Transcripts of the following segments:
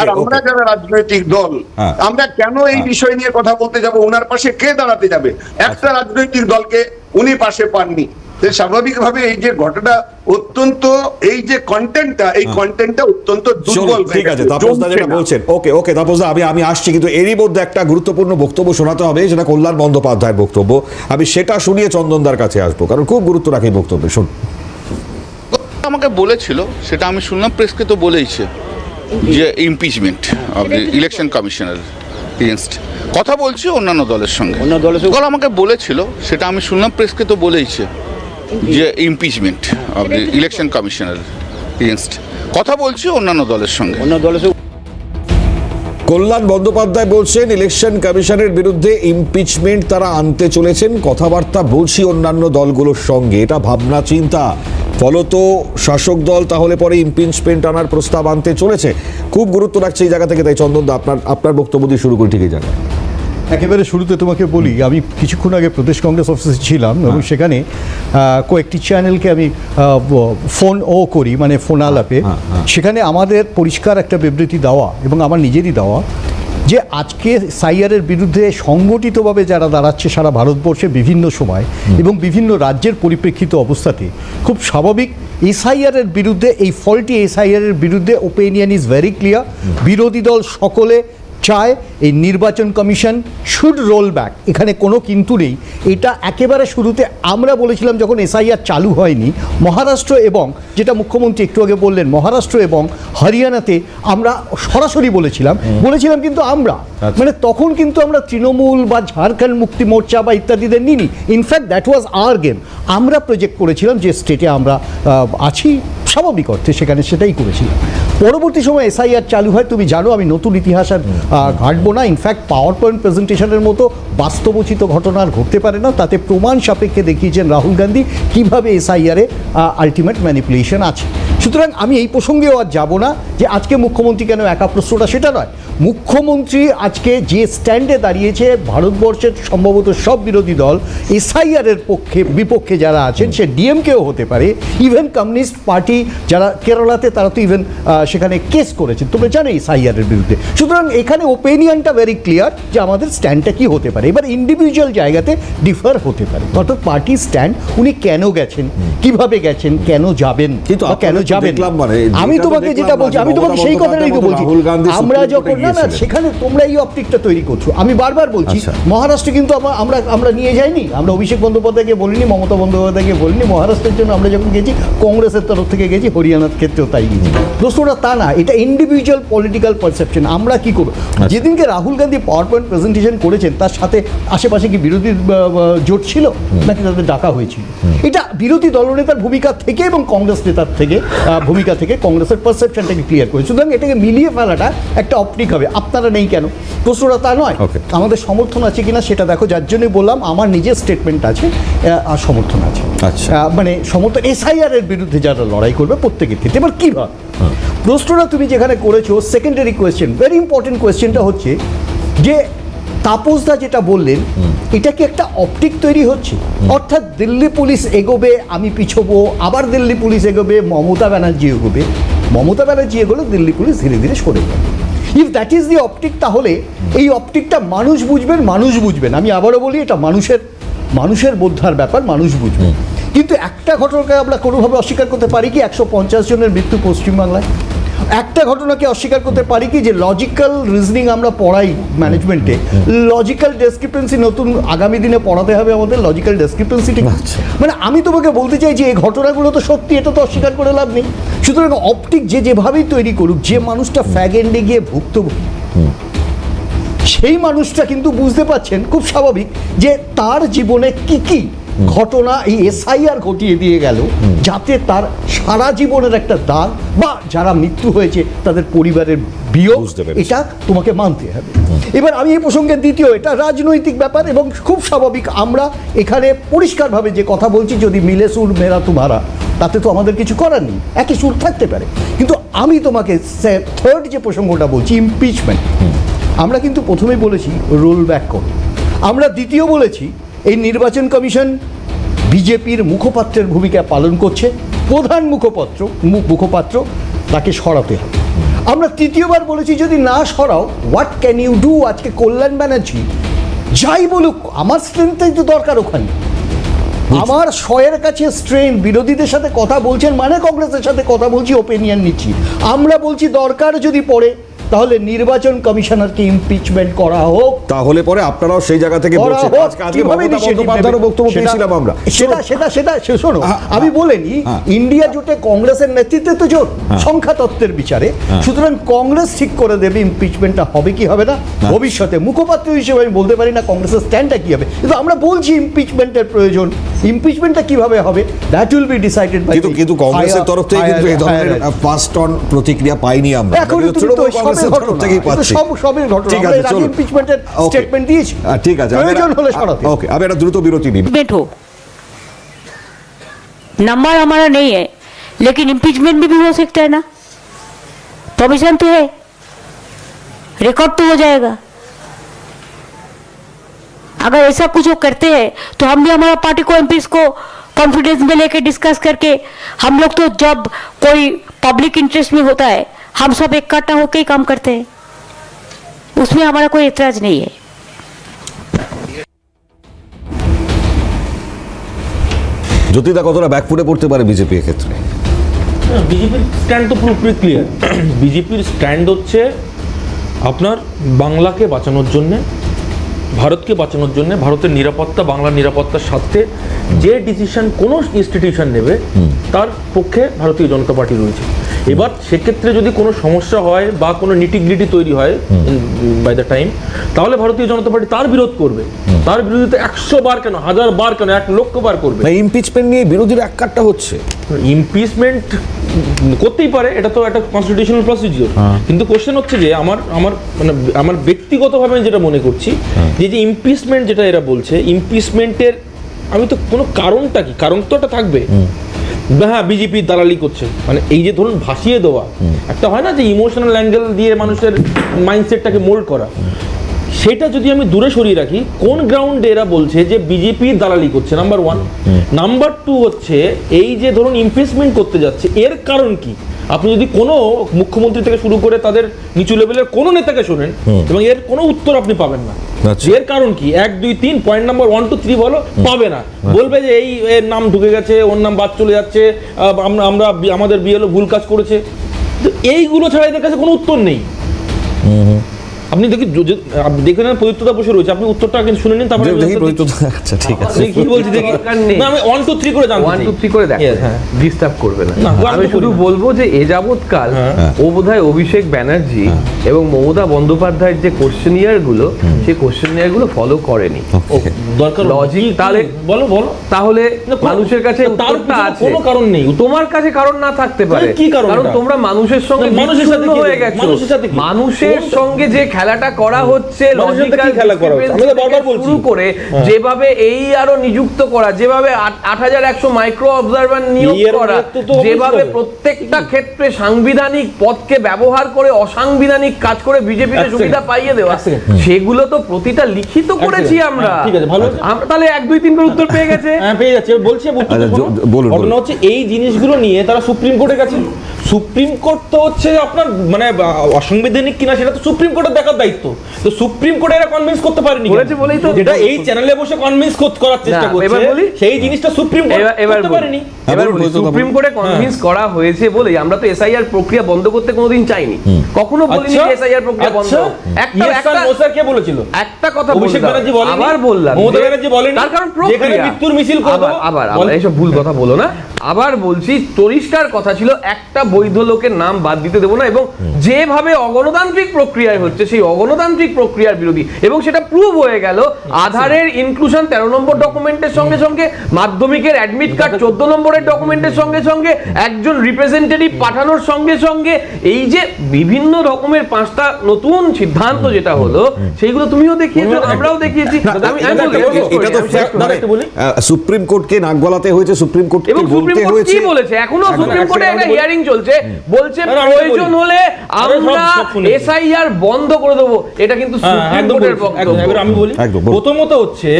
আর আমরা যারা রাজনৈতিক দল হ্যাঁ। আমরা কেন এই হ্যাঁ। বিষয় নিয়ে কথা বলতে যাব? ওনার পাশে কে দাঁড়াতে যাবে? একটা রাজনৈতিক দলকে উনি পাশে পাননি। স্বাভাবিকভাবে এই যে ঘটনা অত্যন্ত এই যে কন্টেন্টটা এই কন্টেন্টটা অত্যন্ত দুর্বল ঠিক আছে গেছে, তাপস দা জমছে যেটা বলছেন। ওকে ওকে তাপস দা আমি আমি আসছি কিন্তু এরই মধ্যে একটা গুরুত্বপূর্ণ বক্তব্য শোনাতে হবে যেটা কল্যাণ বন্দ্যোপাধ্যায়ের বক্তব্য। আমি সেটা শুনিয়ে চন্দনদার কাছে আসব কারণ খুব গুরুত্ব রাখে বক্তব্যে। শুন আমাকে বলেছিল সেটা আমি শুনলাম প্রেসকে তো বলেইছে। যে impeachment of the election commissioner against কথা বলছি অন্যান্য দলের সঙ্গে। অন্য দলের সঙ্গে- আমাকে বলেছিল সেটা আমি শুনলাম প্রেসকে তো বলেইছে যে impeachment of the election commissioner against কথা বলছি অন্যান্য দলের সঙ্গে। অন্য দলের সঙ্গে কল্যাণ বন্দ্যোপাধ্যায় বলছেন ইলেকশন কমিশনের বিরুদ্ধে ইমপিচমেন্ট তারা আনতে চলেছেন। কথাবার্তা বলছি অন্যান্য দলগুলোর সঙ্গে এটা ভাবনা চিন্তা ফলত শাসক দল তাহলে পরে ইমপিচমেন্ট আনার প্রস্তাব আনতে চলেছে। খুব গুরুত্ব রাখছে এই জায়গা থেকে তাই চন্দনদা আপনার আপনার বক্তব্য দিয়ে শুরু করি ঠিক এই জায়গায় একেবারে শুরুতে তোমাকে বলি আমি কিছুক্ষণ আগে প্রদেশ কংগ্রেস অফিসে ছিলাম এবং সেখানে কয়েকটি চ্যানেলকে আমি ফোন ও করি মানে ফোন আলাপে। হ্যাঁ, হ্যাঁ। সেখানে আমাদের পরিষ্কার একটা বিবৃতি দেওয়া এবং আমার নিজেরই দেওয়া যে আজকে সাইয়ারের বিরুদ্ধে সংগঠিতভাবে যারা দাঁড়াচ্ছে সারা ভারতবর্ষে বিভিন্ন সময় এবং বিভিন্ন রাজ্যের পরিপ্রেক্ষিত অবস্থাতে খুব স্বাভাবিক এসআইআরের বিরুদ্ধে এই ফলটি এসআইআরের বিরুদ্ধে ওপিনিয়ন ইজ ভেরি ক্লিয়ার বিরোধী দল সকলে চায় এই নির্বাচন কমিশন শুড রোল ব্যাক। এখানে কোনো কিন্তু নেই। এটা একেবারে শুরুতে আমরা বলেছিলাম যখন এসআইআর চালু হয়নি মহারাষ্ট্র এবং যেটা মুখ্যমন্ত্রী একটু আগে বললেন মহারাষ্ট্র এবং হরিয়ানাতে আমরা সরাসরি বলেছিলাম। বলেছিলাম কিন্তু আমরা। মানে তখন কিন্তু আমরা তৃণমূল বা ঝাড়খণ্ড মুক্তি মোর্চা বা ইত্যাদিদের নিনি in fact that was our game আমরা প্রজেক্ট করেছিলাম যে স্টেটে আমরা আছি স্বাভাবিক অর্থে সেখানে সেটাই করেছিলাম। পরবর্তী সময় এসআইআর চালু হয় তুমি জানো আমি নতুন ইতিহাস আর ঘাঁটবো না। ইনফ্যাক্ট পাওয়ার পয়েন্ট প্রেজেন্টেশনের মতো বাস্তবচিত ঘটনা ঘটতে পারে না। তাতে প্রমাণ সাপেক্ষে দেখিয়েছেন রাহুল গান্ধী কীভাবে এসআইআরে আলটিমেট ম্যানিপুলেশন আছে। সুতরাং আমি এই প্রসঙ্গেও আর যাব না যে আজকে মুখ্যমন্ত্রী কেন একা প্রশ্নটা সেটা নয়। মুখ্যমন্ত্রী আজকে যে স্ট্যান্ডে দাঁড়িয়েছে ভারতবর্ষের সম্ভবত সব বিরোধী দল এসআইআরের পক্ষে বিপক্ষে যারা আছেন সে ডিএমকেও হতে পারে। ইভেন কমিউনিস্ট পার্টি যারা কেরালাতে তারা তো ইভেন সেখানে কেস করেছেন। তোমরা জানো এসআইআরের বিরুদ্ধে। সুতরাং এখানে ওপিনিয়নটা ভেরি ক্লিয়ার যে আমাদের স্ট্যান্ডটা কি হতে পারে। এবার ইন্ডিভিজুয়াল জায়গাতে ডিফার হতে পারে। অর্থাৎ পার্টি স্ট্যান্ড উনি কেন গেছেন কীভাবে গেছেন কেন যাবেন কিন্তু কেন যাবেন। মানে, আমি তোমাকে যেটা বলছি আমি তোমাকে সেই কথাটাই তো বলছি। আমরা যখন না না সেখানে তোমরা এই অপটিকটা তৈরি করছ। আমি বারবার বলছি আচ্ছা। মহারাষ্ট্র কিন্তু আমরা আমরা নিয়ে যাইনি। আমরা অভিষেক বন্দ্যোপাধ্যায়কে বলিনি মমতা বন্দ্যোপাধ্যায়কে বলিনি। মহারাষ্ট্রের জন্য আমরা যখন গেছি কংগ্রেসের তরফ থেকে গেছি হরিয়ানার ক্ষেত্রেও তাই গেছি দোস্তরা তা না এটা ইন্ডিভিজুয়াল পলিটিক্যাল পারসেপশন আমরা কি করব? যেদিনকে Rahul Gandhi power point presentation করেছেন তার সাথে আশেপাশে কি বিরোধী জোট ছিল? নাকি তাদের ডাকা হয়েছিল? এটা বিরোধী দলনেতার ভূমিকা থেকে এবং কংগ্রেস নেতার থেকে ভূমিকা থেকে কংগ্রেসের পারসেপশনটাকে ক্লিয়ার করে সুতরাং এটাকে মিলিয়ে ফেলাটা একটা অপটিক হবে। আপনারা নেই কেন? প্রশ্নটা তা নয়। আমাদের সমর্থন আছে কিনা সেটা দেখো। যার জন্যই বললাম আমার নিজের স্টেটমেন্ট আছে আর সমর্থন আছে। আচ্ছা। মানে সমর্থন এসআইআর এর বিরুদ্ধে যারা লড়াই করবে প্রত্যেকের ক্ষেত্রে। এবার কীভাবে হ্যাঁ। প্রশ্নটা তুমি যেখানে করেছ সেকেন্ডারি কোয়েশ্চেন ভেরি ইম্পর্টেন্ট কোয়েশ্চেনটা হচ্ছে যে তাপসদা যেটা বললেন এটা কি একটা অপটিক তৈরি হচ্ছে? অর্থাৎ দিল্লি পুলিশ এগোবে আমি পিছবো আবার দিল্লি পুলিশ এগোবে মমতা ব্যানার্জি এগোবে। মমতা ব্যানার্জি এগোলে দিল্লি পুলিশ ধীরে ধীরে সরে যাবে। If that is the optic তাহলে এই অপটিকটা মানুষ বুঝবেন মানুষ বুঝবেন। আমি আবারও বলি এটা মানুষের মানুষের বোদ্ধার ব্যাপার মানুষ বুঝবে। কিন্তু একটা ঘটনাকে আমরা কোনোভাবে অস্বীকার করতে পারি কি একশো পঞ্চাশ জনের মৃত্যু পশ্চিমবাংলায়? একটা ঘটনাকে অস্বীকার করতে পারি কি যে লজিক্যাল রিজনিং আমরা পড়াই ম্যানেজমেন্টে লজিক্যাল ডেসক্রিপেন্সি নতুন আগামী দিনে পড়াতে হবে আমাদের লজিক্যাল ডেসক্রিপেন্সি ঠিক মানে আমি তোমাকে বলতে চাই যে এই ঘটনাগুলো তো সত্যি এটা তো অস্বীকার করে লাভ নেই। সুতরাং অপটিক যে যেভাবেই তৈরি করুক যে মানুষটা ফ্যাগ এন্ডে গিয়ে ভুক্তভোগী সেই মানুষটা কিন্তু বুঝতে পাচ্ছেন খুব স্বাভাবিক যে তার জীবনে কি কি ঘটনা এই এসআইআর ঘটিয়ে দিয়ে গেল যাতে তার সারা জীবনের একটা দাগ বা যারা মৃত্যু হয়েছে তাদের পরিবারের বিয়োগ এটা তোমাকে মানতে হবে। এবার আমি এই প্রসঙ্গে দ্বিতীয় এটা রাজনৈতিক ব্যাপার এবং খুব স্বাভাবিক আমরা এখানে পরিষ্কারভাবে যে কথা বলছি যদি মিলে সুর মেরা তুমারা তাতে তো আমাদের কিছু করার নেই একই সুর থাকতে পারে। কিন্তু আমি তোমাকে থার্ড যে প্রসঙ্গটা বলছি ইমপিচমেন্ট আমরা কিন্তু প্রথমেই বলেছি রোল ব্যাক করো। আমরা দ্বিতীয় বলেছি এই নির্বাচন কমিশন বিজেপির মুখপাত্রের ভূমিকা পালন করছে প্রধান মুখপাত্র মুখপাত্র তাকে সরাতে হবে। আমরা তৃতীয়বার বলেছি যদি না সরাও হোয়াট ক্যান ইউ ডু আজকে কল্যাণ ব্যানার্জি যাই বলুক আমার স্ট্রেংথটাই তো দরকার ওখানে। আমার শয়ের কাছে স্ট্রেন বিরোধীদের সাথে কথা বলছেন মানে কংগ্রেসের সাথে কথা বলছি ওপিনিয়ন নিচ্ছি। আমরা বলছি দরকার যদি পড়ে তাহলে নির্বাচন কমিশনারকে ইমপিচমেন্ট করা হোক। তাহলে পরে আপনারাও সেই জায়গা থেকে? বক্তব্য পেয়েছিলাম আমরা। সেটা সেটা সেটা শোনো হ্যাঁ, আমি হ্যাঁ, বলিনি হ্যাঁ। ইন্ডিয়া জোটে কংগ্রেসের নেতৃত্বে তো জোট সংখ্যা তত্ত্বের বিচারে। সুতরাং কংগ্রেস ঠিক করে দেবে ইমপিচমেন্টটা হবে কি হবে না? ভবিষ্যতে মুখপাত্র হিসেবে আমি বলতে পারি না কংগ্রেসের স্ট্যান্ডটা কি হবে। কিন্তু আমরা বলছি ইমপিচমেন্টের প্রয়োজন। ইমপিচমেন্টটা কীভাবে হবে? That will be decided by কিন্তু কিন্তু কংগ্রেসের তরফ থেকে কিন্তু এই ধরনের ফার্স্ট অন প্রতিক্রিয়া পাইনি আমরা। এখন আমরা তুমি তো তৃণমূল সবের কংগ্রেসের তরফ ঘটনা, থেকেই এটা পাচ্ছি সব সবের ঘটনা ঠিক আমরা আছে এর আগে চলুন ইমপিচমেন্টের Okay. স্টেটমেন্ট দিয়েছি আহ, ঠিক আছে আমি প্রয়োজন একটা- হলে সরাতে ওকে আমি একটা দ্রুত বিরতি নিই इम्पीचमेंट हो नंबर हमारा नहीं है लेकिन इम्पीचमेंट भी, भी हो सकता है ना प्रोविजन तो है रिकॉर्ड तो हो जाएगा अगर ऐसा कुछ वो करते हैं तो हम भी हमारा पार्टी को एमपीज को कॉन्फिडेंस में लेके डिस्कस करके हम लोग तो जब कोई पब्लिक इंटरेस्ट में होता है हम सब इकट्ठा होकर ही काम करते हैं उसमें हमारा कोई एतराज नहीं है জ্যোতিদা কতটা ব্যাকফুটে পড়তে পারে বিজেপি ক্ষেত্রে বিজেপির স্ট্যান্ড তো পুরোপুরি ক্লিয়ার বিজেপির স্ট্যান্ড হচ্ছে আপনার বাংলাকে বাঁচানোর জন্যে ভারতকে বাঁচানোর জন্য ভারতের নিরাপত্তা বাংলার নিরাপত্তার স্বার্থে যে ডিসিশন কোনো ইনস্টিটিউশন নেবে তার পক্ষে ভারতীয় জনতা পার্টি রয়েছে এবার সেক্ষেত্রে যদি কোনো সমস্যা হয় বা কোনো নিটিগ্রিটি তৈরি হয় বাই দ্য টাইম তাহলে ভারতীয় জনতা পার্টি তার বিরোধ করবে। তার বিরোধিতা একশো বার কেন হাজার বার কেন এক লক্ষ বার করবে। ইমপিচমেন্ট নিয়ে বিরোধীরা এক কাট্টা হচ্ছে। ইমপিচমেন্ট করতেই পারে এটা তো একটা কনস্টিটিউশনাল প্রসিডিওর কিন্তু কোশ্চেন হচ্ছে যে আমার আমার মানে আমার ব্যক্তিগতভাবে আমি যেটা মনে করছি যে যে ইমপিচমেন্ট যেটা এরা বলছে ইমপিচমেন্টের আমি তো কোনো কারণটা কি? কারণ তো একটা থাকবে। হ্যাঁ বিজেপি দালালি করছে। মানে এই যে ধরুন ভাসিয়ে দেওয়া একটা হয় না যে ইমোশনাল অ্যাঙ্গেল দিয়ে মানুষের মাইন্ডসেটটাকে মোল্ড করা? সেটা যদি আমি দূরে সরিয়ে রাখি কোন গ্রাউন্ডে এরা বলছে যে বিজেপি দালালি করছে? নাম্বার ওয়ান নাম্বার টু হচ্ছে এই যে ধরুন ইমপ্রেসমেন্ট করতে যাচ্ছে এর কারণ কি? আপনি যদি কোনো মুখ্যমন্ত্রী থেকে শুরু করে তাদের নিচু লেভেলের কোনো নেতাকে শোনেন এবং এর কোনো উত্তর আপনি পাবেন না। আচ্ছা। এর কারণ কি? এক দুই তিন point number one two three বলো পাবে না। বলবে যে এই এর নাম ঢুকে গেছে ওর নাম বাদ চলে যাচ্ছে আমরা আমরা আমাদের বিএলও ভুল কাজ করেছে। তো এইগুলো ছাড়া এদের কাছে কোনো উত্তর নেই। আপনি দেখি য- য- আপনি দেখে নেন প্রদীপ্তদা বসে রয়েছে। আপনি উত্তরটা আগে শুনে নিন তারপরে দেখি answer আচ্ছা ঠিক আছে। কি বলছি দেখি। না আমি ওয়ান টু থ্রি করে জানতে ওয়ান চাই। টু থ্রি করে দেখ Yes, হ্যাঁ। ডিস্টার্ব করবে না। আমি শুধু বলব যে এ যাবৎকাল ও বোধহয় অভিষেক ব্যানার্জি এবং মমতা বন্দ্যোপাধ্যায়ের যে কোশ্চেনিয়ারগুলো সেই কোশ্চেনিয়ারগুলো ফলো করেনি। দরকার Logic, কি- তাহলে- বলো বলো। তাহলে মানুষের কাছে উত্তরটা আছে। কোনো কারণ নেই। তোমার কাছে কারণ না থাকতে পারে। কি কারণ কারণ তোমরা মানুষের সঙ্গে মানুষের সাথে হয়ে গেছো। মানুষের সাথে মানুষের সঙ্গে যে খেলাটা করা হচ্ছে মানুষের সাথে কি লজিক্যাল খেলা করা হচ্ছে? আমি তো বারবার বলছি। শুরু করে যেভাবে এই আরও নিযুক্ত করা যেভাবে আট হাজার একশো মাইক্রো অবজারভার নিয়োগ করা যেভাবে প্রত্যেকটা ক্ষেত্রে সাংবিধানিক পদকে ব্যবহার করে অসাংবিধানিক কাজ করে বিজেপিকে সুবিধা পাইয়ে দেওয়া সেগুলো তো প্রতিটা লিখিত করেছি আমরা। হ্যাঁ, ঠিক আছে, ভালো আমরা তাহলে এক করে উত্তর পেয়ে গেছে। হ্যাঁ পেয়ে যাচ্ছে। বলছি আচ্ছা, বলুন, ঘটনা হচ্ছে এই জিনিসগুলো নিয়ে তারা সুপ্রিম কোর্টে গেছে সুপ্রিম কোর্ট তো হচ্ছে আপনার মানে অসাংবিধানিক কিনা সেটা তো সুপ্রিম কোর্টের দেখার দায়িত্ব। তো সুপ্রিম কোর্টে এরা কনভিন্স করতে পারেনি বলেছে বলেই তো- যেটা এই চ্যানেলে বসে কনভিন্স করার চেষ্টা করছে এবার বলি। সেই জিনিসটা সুপ্রিম কোর্ট করতে পারেনি। এবার বলি, সুপ্রিম কোর্টে কনভিন্স করা হয়েছে বলেই। আমরা তো এসআইআর প্রক্রিয়া বন্ধ করতে কোনোদিন চাইনি। কখনো বলিনি আচ্ছা, এসআইআর প্রক্রিয়া বন্ধ। আচ্ছা। একটা একটা sir, কে বলেছিল? একটা কথা অভিষেক। ব্যানার্জি বলেনি? আবার বললাম মমতা ব্যানার্জি বলেনি? তার কারণ যেখানে প্রক্রিয়া মৃত্যুর মিছিল করব, আবার আবার আবার এইসব ভুল কথা বলো না। আবার বলছি পরিষ্কার কথা ছিল একটা বৈধ লোকের নাম বাদ দিতে দেবো না এবং যেভাবে অগণতান্ত্রিক প্রক্রিয়ায় হচ্ছে সেই অগণতান্ত্রিক প্রক্রিয়ার বিরোধী। এবং সেটা প্রুভ হয়ে গেল আধারের ইনক্লুশন তেরো নম্বর ডকুমেন্টের সঙ্গে সঙ্গে মাধ্যমিকের অ্যাডমিট কার্ড চোদ্দ নম্বরের ডকুমেন্টের সঙ্গে সঙ্গে একজন রিপ্রেজেন্টেটিভ পাঠানোর সঙ্গে সঙ্গে এই যে বিভিন্ন রকমের পাঁচটা নতুন সিদ্ধান্ত যেটা হলো সেইগুলো তুমিও দেখিয়েছো আমরাও দেখিয়েছি। সুপ্রিম কোর্টকে নাক গলাতে হয়েছে সুপ্রিম কোর্টকে এবং সুপ্রিম কোর্ট কি বলেছে? এখনও সুপ্রিম কোর্টে একটা হিয়ারিং চলছে। বলছে। প্রয়োজন হলে আমরা এসআইআর বন্ধ করে দেবো এটা কিন্তু হ্যাঁ, একদম আমি বলি প্রথমত হচ্ছে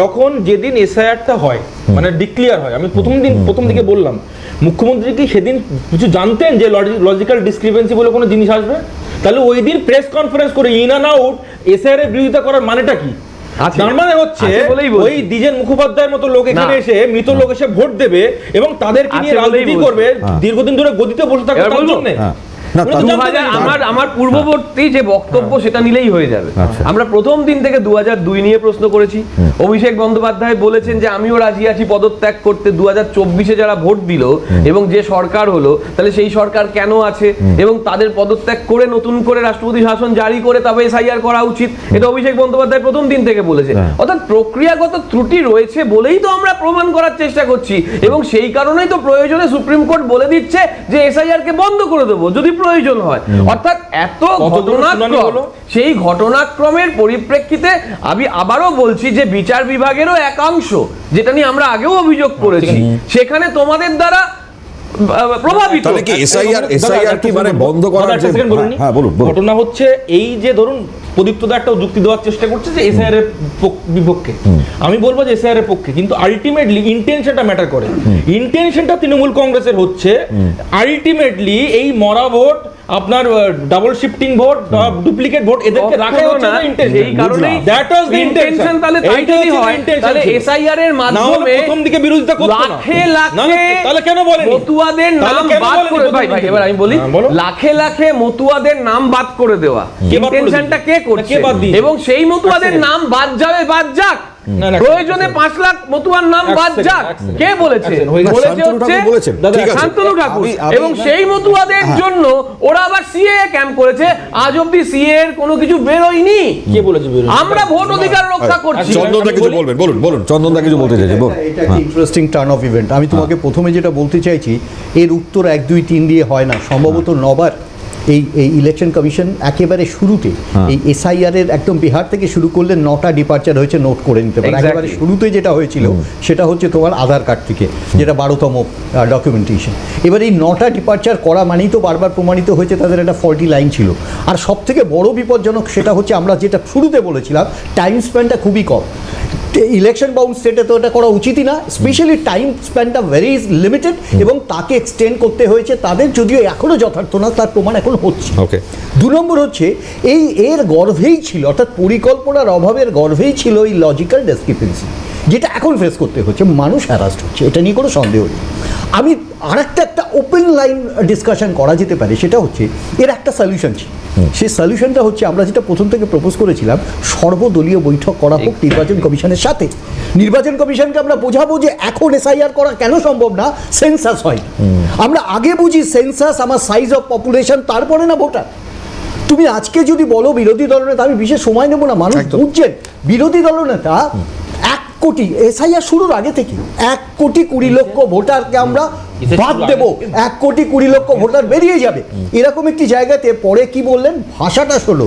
যখন যেদিন এসআইআরটা হয় মানে ডিক্লিয়ার হয় আমি প্রথম দিন প্রথম দিকে বললাম মুখ্যমন্ত্রী কি সেদিন কিছু জানতেন যে লজিক্যাল ডিসক্রিপেন্সি বলে কোনো জিনিস আসবে? তাহলে ওই দিন প্রেস কনফারেন্স করে in and out S R বিরোধিতা করার মানেটা কি? তার মানে হচ্ছে বলেই ওই দ্বিজেন মুখোপাধ্যায়ের মতো লোক এখানে এসে মৃত লোক এসে ভোট দেবে এবং তাদেরকে নিয়ে রাজনীতি করবে দীর্ঘদিন ধরে গদিতে বসে থাকবে তার জন্য। হ্যাঁ। আমার আমার পূর্ববর্তী যে বক্তব্য সেটা নিলেই হয়ে যাবে। আমরা প্রথম দিন থেকে দু দুই নিয়ে প্রশ্ন করেছি। অভিষেক বন্দ্যোপাধ্যায় বলেছেন যে আমিও রাজি আছি পদত্যাগ করতে। দু হাজার চব্বিশে যারা ভোট দিল এবং যে সরকার হলো তাহলে সেই সরকার কেন আছে? এবং তাদের পদত্যাগ করে নতুন করে রাষ্ট্রপতি শাসন জারি করে তবে এসআইআর করা উচিত। এটা অভিষেক বন্দ্যোপাধ্যায় প্রথম দিন থেকে বলেছে। অর্থাৎ প্রক্রিয়াগত ত্রুটি রয়েছে বলেই তো আমরা প্রমাণ করার চেষ্টা করছি। এবং সেই কারণেই তো প্রয়োজনে সুপ্রিম কোর্ট বলে দিচ্ছে যে এসআইআর কে বন্ধ করে দেবো। যদি প্রয়োজন হয়। অর্থাৎ এত ঘটনাক্রম সেই ঘটনাক্রমের পরিপ্রেক্ষিতে আমি আবারও বলছি যে বিচার বিভাগেরও একাংশ যেটা নিয়ে আমরা আগেও অভিযোগ করেছি সেখানে তোমাদের দ্বারা প্রভাবিত। তাহলে কি এসআইআর এসআইআর কি মানে বন্ধ করার যে। হ্যাঁ বলুন বলুন। ঘটনা হচ্ছে এই যে ধরুন প্রদীপ্তদা একটা যুক্তি দেওয়ার চেষ্টা করছে যে এসআইআর এর বিপক্ষে। আমি বলব যে এসআইআর এর পক্ষে কিন্তু আলটিমেটলি ইন্টেনশনটা ম্যাটার করে। ইন্টেনশনটা তৃণমূল কংগ্রেসের হচ্ছে আলটিমেটলি এই মরা ভোট আপনার double shifting vote duplicate vote এদেরকে রাখা হচ্ছে না, সেই কারণেই দ্যাট ওয়াজ দ্য ইন্টেনশন তাহলে তাই যদি হয়, তাহলে SIR এর মাধ্যমে প্রথম দিকে বিরোধিতা করতো না। লাখে লাখে তাহলে কেন বলেন? মতুয়াদের নাম বাদ করে ভাই ভাই এবার আমি বলি হ্যাঁ, লাখে লাখে মতুয়াদের নাম বাদ করে দেওয়া। কে করে ইন্টেনশনটা কে করছে? এবং সেই মতুয়াদের নাম বাদ যাবে বাদ যাক। প্রয়োজনে পাঁচ লাখ মতুয়ার নাম বাদ যাক। কে বলেছে? হয়ে শান্তনু হচ্ছে ঠাকুর। শান্তনু এবং সেই মতুয়াদের হ্যাঁ। জন্য ওরা আবার সিএ ক্যাম্প করেছে। আজ অব্দি সিএ এর কোনো কিছু বেরোয়নি। কে বলেছে? আমরা ভোট অধিকার রক্ষা করছি। চন্দনদা কিছু বলবেন বলুন বলুন চন্দনদা কিছু বলতে চাইছে বলুন। এটা একটা ইন্টারেস্টিং টার্ন অফ ইভেন্ট আমি তোমাকে প্রথমে যেটা বলতে চাইছি এর উত্তর এক দুই তিন দিয়ে হয় না। সম্ভবত নবার এই এই ইলেকশন কমিশন একেবারে শুরুতে এই এসআইআর এর একদম বিহার থেকে শুরু করলে নটা ডিপার্চার হয়েছে নোট করে নিতে পারে। একেবারে শুরুতে যেটা হয়েছিল সেটা হচ্ছে তোমার আধার কার্ড থেকে যেটা বারোতম ডকুমেন্টেশন এবার এই নটা ডিপার্চার করা মানেই তো বারবার প্রমাণিত হয়েছে তাদের একটা ফল্টি লাইন ছিল। আর সব থেকে বড় বিপজ্জনক সেটা হচ্ছে আমরা যেটা শুরুতে বলেছিলাম টাইম স্প্যানটা খুবই কম। ইলেকশন বাউন্ড স্টেটে তো এটা করা উচিতই না স্পেশালি টাইম স্প্যানটা ভেরি লিমিটেড এবং তাকে এক্সটেন্ড করতে হয়েছে তাদের যদিও এখনও যথার্থ না তার প্রমাণ এখন হচ্ছে। ওকে দু নম্বর হচ্ছে এই এর গর্ভেই ছিল অর্থাৎ পরিকল্পনার অভাবের গর্ভেই ছিল এই লজিক্যাল ডেসক্রিপেন্সি যেটা এখন ফেস করতে হচ্ছে মানুষ হ্যারাস্ট হচ্ছে এটা নিয়ে কোনো সন্দেহ নেই। আমি আরেকটা একটা ওপেন লাইন ডিসকাশন করা যেতে পারে সেটা হচ্ছে এর একটা সলিউশন ছিল। সেই সলিউশনটা হচ্ছে আমরা যেটা প্রথম থেকে প্রপোজ করেছিলাম সর্বদলীয় বৈঠক করা হোক নির্বাচন কমিশনের সাথে। নির্বাচন কমিশনকে আমরা বোঝাবো যে এখন এসআইআর করা কেন সম্ভব না সেন্সাস হয়। আমরা আগে বুঝি সেন্সাস আমার সাইজ অফ পপুলেশন তারপরে না ভোটার তুমি আজকে যদি বলো বিরোধী দলনেতা আমি বিশেষ সময় নেব না মানুষ বুঝছেন। বিরোধী দলনেতা কোটি এসআইআর শুরুর আগে থেকে এক কোটি কুড়ি লক্ষ ভোটারকে আমরা বাদ দেব। এক কোটি কুড়ি লক্ষ ভোটার বেরিয়ে যাবে। এরকম একটি জায়গাতে পরে কি বললেন? ভাষাটা শোনো।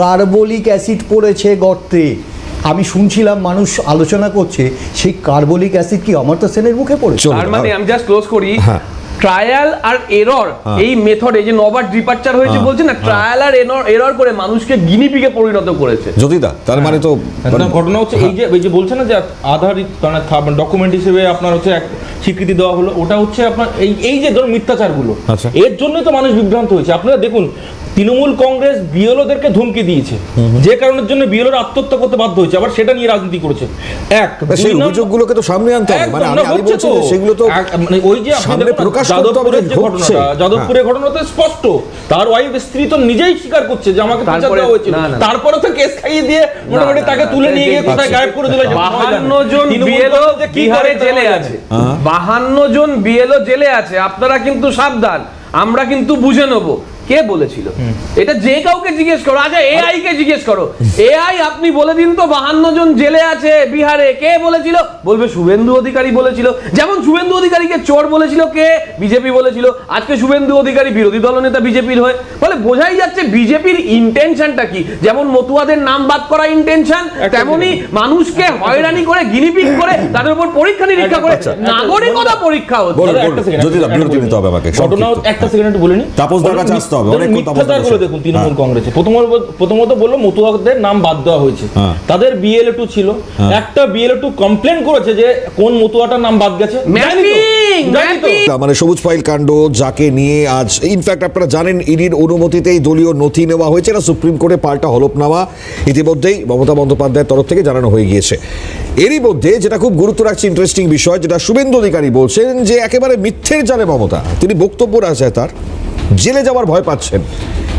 কার্বলিক অ্যাসিড পড়েছে গর্তে। আমি শুনছিলাম মানুষ আলোচনা করছে সেই কার্বলিক অ্যাসিড কি অমর্ত্য সেনের মুখে পড়েছে? তার মানে আমি জাস্ট ক্লোজ করি। হ্যাঁ। ট্রায়াল আর এরর এই মেথড এই যে নবার ডিপার্চার হয়েছে বলছে না ট্রায়াল আর এরর করে মানুষকে গিনিপিকে পরিণত করেছে। যদি দা তার মানে তো না, ঘটনা হচ্ছে এই যে এই যে বলছে না যে আধার মানে ডকুমেন্ট হিসেবে আপনার হচ্ছে এক স্বীকৃতি দেওয়া হলো ওটা হচ্ছে আপনার এই এই যে ধরুন মিথ্যাচারগুলো আচ্ছা। এর জন্যই তো মানুষ বিভ্রান্ত হয়েছে। আপনারা দেখুন তৃণমূল কংগ্রেস বিএলওদেরকে ধমকি দিয়েছে। যে কারণের জন্য বিএলওর আত্মহত্যা করতে বাধ্য হয়েছে আবার সেটা নিয়ে রাজনীতি করেছে। এক সেই অভিযোগগুলোকে তো সামনে আনতে হবে। মানে আমি আমি বলছি যে সেগুলো তো মানে ওই যে আপনি সামনে প্রকাশ করতে হবে যে ঘটনাটা যাদবপুরের ঘটনাতে স্পষ্ট তার ওয়াইফ স্ত্রী তো নিজেই স্বীকার করছে যে আমাকে তারপরে- দেওয়া হয়েছিল। তারপরে তো কেস খাইয়ে দিয়ে মোটামুটি তাকে তুলে নিয়ে গিয়ে কোথায় গায়েব করে দিল বাহান্ন জন বিএলও বিহারে জেলে আছে। বাহান্ন জন বিএলও জেলে আছে আপনারা কিন্তু সাবধান। আমরা কিন্তু বুঝে নেব। কে বলেছিল? এটা যে কাউকে জিজ্ঞেস করো আচ্ছা এআই কে জিজ্ঞেস করো। এআই আপনি বলে দিন তো বাহান্ন জন জেলে আছে বিহারে কে বলেছিল? বলবে শুভেন্দু অধিকারী বলেছিল। যেমন শুভেন্দু অধিকারীকে চোর বলেছিল কে? বিজেপি বলেছিল। আজকে শুভেন্দু অধিকারী বিরোধী দলনেতা বিজেপির হয়ে। ফলে বোঝাই যাচ্ছে বিজেপির ইন্টেনশনটা কি? যেমন মতুয়াদের নাম বাদ করা ইন্টেনশন তেমনি মানুষকে হয়রানি করে গিনিপিক করে তাদের উপর পরীক্ষা নিরীক্ষা করে। আচ্ছা। নাগরিকতা পরীক্ষা হচ্ছে। বলুন, বলুন। একটা নিতে সেকেন্ড একটু বলে নি তাপসদার কাছে আসতে হবে, তাপসদা মিথ্যাচারগুলো। দেখুন তৃণমূল হ্যাঁ। কংগ্রেসে। প্রথমত প্রথমত বলল মতুয়াদের নাম বাদ দেওয়া হয়েছে। হ্যাঁ। তাদের বিএলএ টু ছিল। একটা বিএলএ টু কমপ্লেন করেছে যে কোন মতুয়াটার নাম বাদ গেছে। মানে সবুজ ফাইল কাণ্ড যাকে নিয়ে আজ ইনফ্যাক্ট আপনারা জানেন ইডির অনুমতিতেই দলীয় নথি নেওয়া হয়েছে। না সুপ্রিম কোর্টে পাল্টা হলফনামা ইতিমধ্যেই মমতা বন্দ্যোপাধ্যায়ের তরফ থেকে জানানো হয়ে গিয়েছে। এরই মধ্যে যেটা খুব গুরুত্ব রাখছে ইন্টারেস্টিং বিষয় যেটা শুভেন্দু অধিকারী বলছেন যে একেবারে মিথ্যের জানে মমতা। তিনি বক্তব্য রাখছে তার। জেলে যাওয়ার ভয় পাচ্ছেন।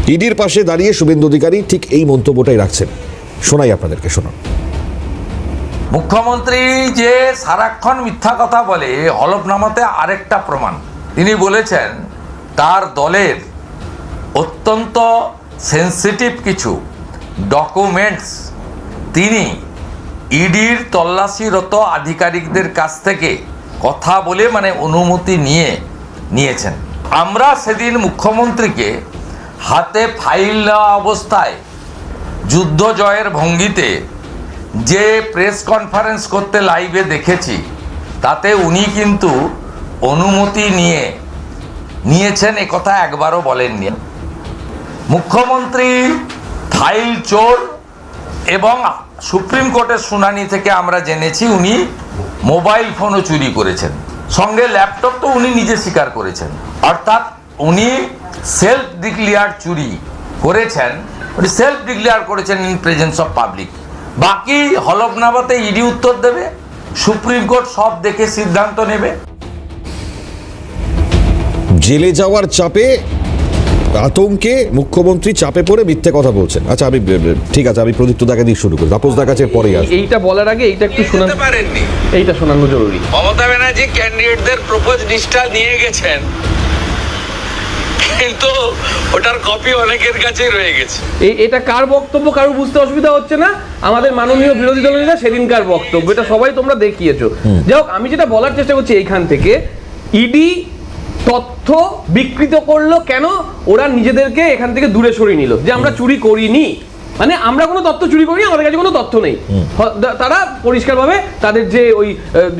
ইডির পাশে দাঁড়িয়ে শুভেন্দু অধিকারী ঠিক এই মন্তব্যটাই রাখছেন। শোনাই আপনাদেরকে, শোনান। মুখ্যমন্ত্রী যে সারাক্ষণ মিথ্যা কথা বলে, হলফনামাতে আরেকটা প্রমাণ। তিনি বলেছেন, তার দলের অত্যন্ত সেন্সিটিভ কিছু ডকুমেন্টস তিনি ইডির তল্লাশিরত আধিকারিকদের কাছ থেকে কথা বলে মানে অনুমতি নিয়ে নিয়েছেন। আমরা সেদিন মুখ্যমন্ত্রীকে হাতে ফাইল দেওয়া অবস্থায় যুদ্ধ জয়ের ভঙ্গিতে যে প্রেস কনফারেন্স করতে লাইভে দেখেছি, তাতে উনি কিন্তু অনুমতি নিয়ে নিয়েছেন কথা একবারও বলেননি। মুখ্যমন্ত্রী ফাইল চোর এবং সুপ্রিম কোর্টের শুনানি থেকে আমরা জেনেছি উনি মোবাইল ফোনও চুরি করেছেন। সঙ্গে ল্যাপটপ তো উনি নিজে স্বীকার করেছেন। অর্থাৎ উনি সেলফ ডিক্লিয়ার চুরি করেছেন উনি সেলফ ডিক্লিয়ার করেছেন ইন প্রেজেন্স অফ পাবলিক বাকি হলফনামাতে ইডি উত্তর দেবে সুপ্রিম কোর্ট সব দেখে সিদ্ধান্ত নেবে। জেলে যাওয়ার চাপে আতঙ্কে মুখ্যমন্ত্রী চাপে পড়ে মিথ্যে কথা বলছেন। আচ্ছা আমি ঠিক আছে আমি প্রদীপ্ত দাকে দিয়ে শুরু করি। তাপসদার কাছে পরে আসব। এইটা বলার আগে এইটা একটু শোনান। পারেননি। এইটা শোনানো জরুরি। মমতা ব্যানার্জি ক্যান্ডিডেটদের প্রপোজ লিস্টটা নিয়ে গেছেন। কিন্তু ওটার কপি অনেকের কাছেই রয়ে গেছে। এটা কার বক্তব্য? কারও বুঝতে অসুবিধা হচ্ছে না? আমাদের মাননীয় বিরোধী দলনেতা সেদিনকার বক্তব্য। এটা সবাই তোমরা দেখিয়েছো। যাই হোক আমি যেটা বলার চেষ্টা করছি এইখান থেকে ইডি তথ্য বিকৃত করল কেন? ওরা নিজেদেরকে এখান থেকে দূরে সরিয়ে নিল। যে আমরা চুরি করিনি। মানে আমরা কোনো তথ্য চুরি করিনি আমাদের কাছে কোনো তথ্য নেই। তারা পরিষ্কারভাবে তাদের যে ওই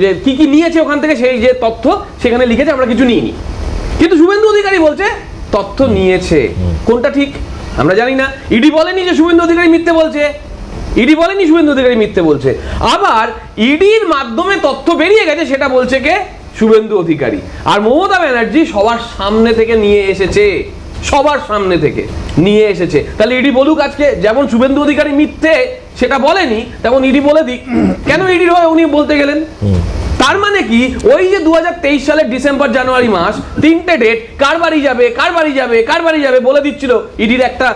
যে কি কি নিয়েছে ওখান থেকে সেই যে তথ্য সেখানে লিখেছে আমরা কিছু নিইনি। কিন্তু শুভেন্দু অধিকারী বলছে তথ্য নিয়েছে। কোনটা ঠিক? আমরা জানি না। ইডি বলেনি যে শুভেন্দু অধিকারী মিথ্যে বলছে। ইডি বলেনি শুভেন্দু অধিকারী মিথ্যে বলছে। আবার ইডির মাধ্যমে তথ্য বেরিয়ে গেছে, সেটা বলছে কে? শুভেন্দু অধিকারী। আর মমতা ব্যানার্জি সবার সামনে থেকে নিয়ে এসেছে। সবার সামনে থেকে নিয়ে এসেছে। তাহলে ইডি বলুক আজকে, যেমন শুভেন্দু অধিকারী মিথ্যে সেটা বলেনি, তেমন ইডি বলে দিক। কেন ইডির হয়ে উনি বলতে গেলেন? তার মানে কি? ওই যে দু সালের ডিসেম্বর জানুয়ারি মাস তিনটে ডেট কার বাড়ি যাবে কার বাড়ি যাবে কার বাড়ি যাবে বলে দিচ্ছিল। ইডির একটা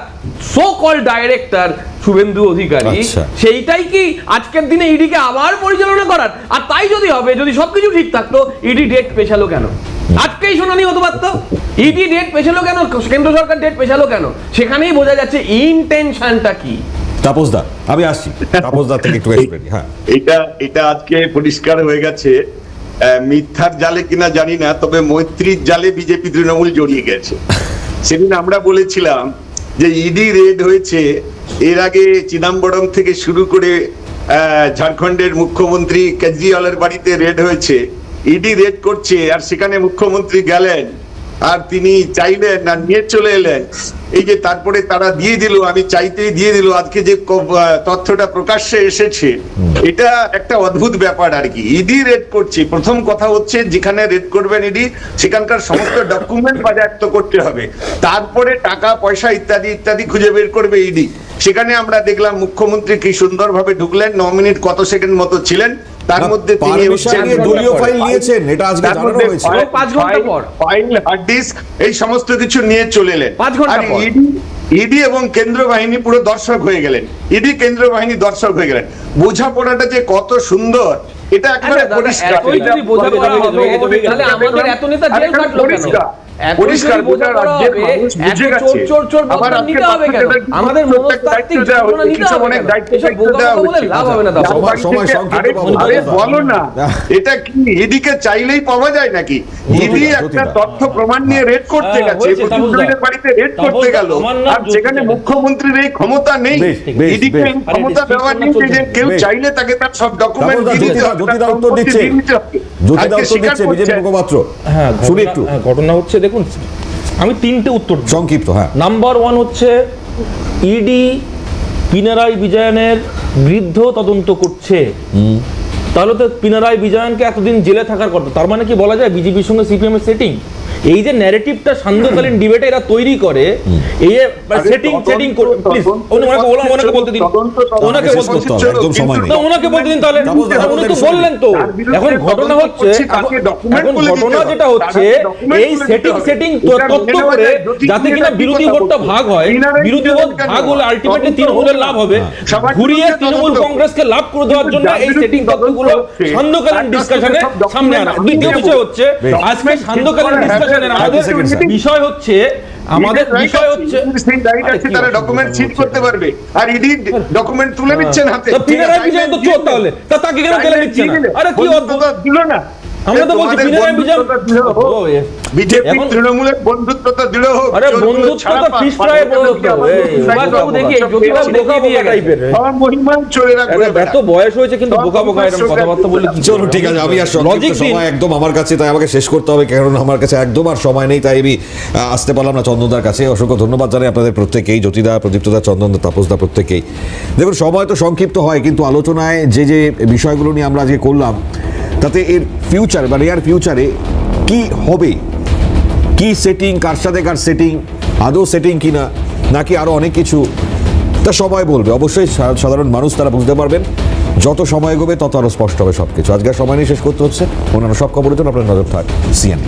so call director Suvendu Adhikari আচ্ছা। সেইটাই কি আজকের দিনে ইডিকে আবার পরিচালনা করার? আর তাই যদি হবে যদি সবকিছু ঠিক থাকতো ইডি ডেট পেছালো কেন? আজকেই শুনানি হতে পারতো। ইডি ডেট পেছালো কেন? কেন্দ্র সরকার ডেট পেছালো কেন? সেখানেই বোঝা যাচ্ছে ইনটেনশনটা কি। তাপসদা আমি আসছি। তাপসদা থেকে একটু হ্যাঁ। এটা এটা আজকে পরিষ্কার হয়ে গেছে। মিথ্যার জালে কিনা জানি না তবে মৈত্রীর জালে বিজেপি তৃণমূল জড়িয়ে গেছে। সেদিন আমরা বলেছিলাম যে ইডি রেড হয়েছে এর আগে চিদাম্বরম থেকে শুরু করে আহ, ঝাড়খণ্ডের মুখ্যমন্ত্রী কেজরিওয়ালের বাড়িতে রেড হয়েছে। ইডি রেড করছে আর সেখানে মুখ্যমন্ত্রী গেলেন। আর তিনি চাইলেন না নিয়ে চলে এলেন। এই যে তারপরে তারা দিয়ে দিল আমি চাইতেই দিয়ে দিল আজকে যে তথ্যটা প্রকাশ্যে এসেছে এটা একটা অদ্ভুত ব্যাপার আর কি। ইডি রেড করছে। প্রথম কথা হচ্ছে যেখানে রেড করবেন ইডি সেখানকার সমস্ত ডকুমেন্ট বাজেয়াপ্ত করতে হবে। তারপরে টাকা পয়সা ইত্যাদি ইত্যাদি খুঁজে বের করবে ইডি। সেখানে আমরা দেখলাম মুখ্যমন্ত্রী কি সুন্দরভাবে ঢুকলেন ন মিনিট কত সেকেন্ড মতো ছিলেন। তার মধ্যে তিনি দলীয় ফাইল নিয়েছেন, এটা আজকে জানানো হয়েছে। 5 ঘণ্টা পর। ফাইল হার্ড ডিস্ক এই সমস্ত কিছু নিয়ে চলে এলেন পাঁচ ঘণ্টা পর। ইডি ইডি এবং কেন্দ্র বাহিনী পুরো দর্শক হয়ে গেলেন ইডি কেন্দ্র বাহিনী দর্শক হয়ে গেলেন বোঝাপড়াটা যে কত সুন্দর এটা একেবারে পরিষ্কার। তাহলে আমাদের এত নেতা জেল কাটলো কেন? পরিষ্কার। রাজ্যের মানুষ বুঝে গেছে। আবার আজকে আমাদের দায়িত্ব দেওয়া হচ্ছে, কিছু অনেক দায়িত্ব দেওয়া হচ্ছে। আরে বলো, না। এটা কি এদিকে চাইলেই পাওয়া যায় নাকি? ইডি একটা তথ্য প্রমাণ নিয়ে রেড করতে হ্যাঁ, গেছে হয়েছে, বাড়িতে রেড করতে তাপসদা, গেল। আর সেখানে মুখ্যমন্ত্রীর এই ক্ষমতা নেই ইডিকে ক্ষমতা দেওয়ার চলছে। যে কেউ চাইলে তাকে তার সব ডকুমেন্ট দিয়ে দিতে হবে, জ্যোতিদা উত্তর দিচ্ছে। জ্যোতিদা উত্তর দিচ্ছে বিজেপি মুখপাত্র। হ্যাঁ শুনি একটু। হ্যাঁ, ঘটনা হচ্ছে দেখুন আমি তিনটে উত্তর সংক্ষিপ্ত হ্যাঁ। নাম্বার ওয়ান হচ্ছে ইডি পিনারাই বিজয়নের বৃদ্ধ তদন্ত করছে। তাহলে তো পিনারায় বিজয়নকে এতদিন জেলে থাকার কথা। তার মানে কি বলা যায় বিজেপির সঙ্গে সিপিএম এর সেটিং এই যে ন্যারেটিভটা সান্ধ্যকালীন ডিবেটে এরা তৈরি করে এই যে সেটিং তদন্ত- সেটিং প্লিজ ওনাকে ওলা ওনাকে বলতে দিন। ওনাকে বলতে হবে, একদম সময় নেই। ওনাকে বলতে দিন তাহলে। উনি তো বললেন তো। এখন ঘটনা হচ্ছে এখন- বলে ঘটনা যেটা হচ্ছে এই সেটিং সেটিং তত্ত্ব করে যাতে কিনা বিরোধী ভোটটা ভাগ হয় বিরোধী ভোট ভাগ হলে আলটিমেটলি তৃণমূলের লাভ হবে। ঘুরিয়ে তৃণমূল কংগ্রেসকে লাভ করে দেওয়ার জন্য এই সেটিং তত্ত্বগুলো সান্ধ্যকালীন ডিসকাশনে সামনে আনা। দ্বিতীয় বিষয় হচ্ছে আজকে সান্ধ্যকালীন হ্যাঁ, বিষয় হচ্ছে আমাদের বিষয় হচ্ছে সেই রাইট আছে তারা ডকুমেন্ট সিট করতে পারবে। আর ইডি ডকুমেন্ট তুলে নিচ্ছেন হাতে। তা পিনারায় তো চোর তাহলে? তা তাকে কেন জেলে নিচ্ছে আরে কি অদ্ভুত। দিল না। আমরা তো বলছি পিনারায়। বিজেপি তৃণমূলের বন্ধুত্বতা দৃঢ় হোক। আরে চোরগুলো বন্ধুত্ব তো পাক, fish fry এর পাক, এই, fish fry বোকা বোকা জ্যোতিবাবু বোকা দেখিয়ে দিয়ে বোকা টাইপের। আমার মহিমান চোরেরা আরে এত বয়স হয়েছে কিন্তু বোকা বোকা এরকম কথাবার্তা বললে কি চলো ঠিক আছে আমি আর লজিক সময় একদম আমার কাছে তাই আমাকে শেষ করতে হবে কারণ আমার কাছে একদম আর সময় নেই তাই আমি আসতে পারলাম না চন্দনদার কাছে। অসংখ্য ধন্যবাদ জানাই আপনাদের প্রত্যেকেই জ্যোতিদা প্রদীপ্তদা চন্দনদা তাপসদা প্রত্যেকেই দেখুন সময় তো সংক্ষিপ্ত হয় কিন্তু আলোচনায় যে যে বিষয়গুলো নিয়ে আমরা আজকে করলাম তাতে এর ফিউচার বা নেয়ার ফিউচারে কি হবে? কি সেটিং কার সাথে কার সেটিং আদৌ সেটিং কিনা, নাকি আরও অনেক কিছু, তা সবাই বলবে। অবশ্যই সাধারণ মানুষ তারা বুঝতে পারবেন। যত সময় এগোবে তত আরও স্পষ্ট হবে সব কিছু আজকের সময় নিয়ে শেষ করতে হচ্ছে। অন্যান্য সব খবরের জন্য আপনার নজর থাক সিএন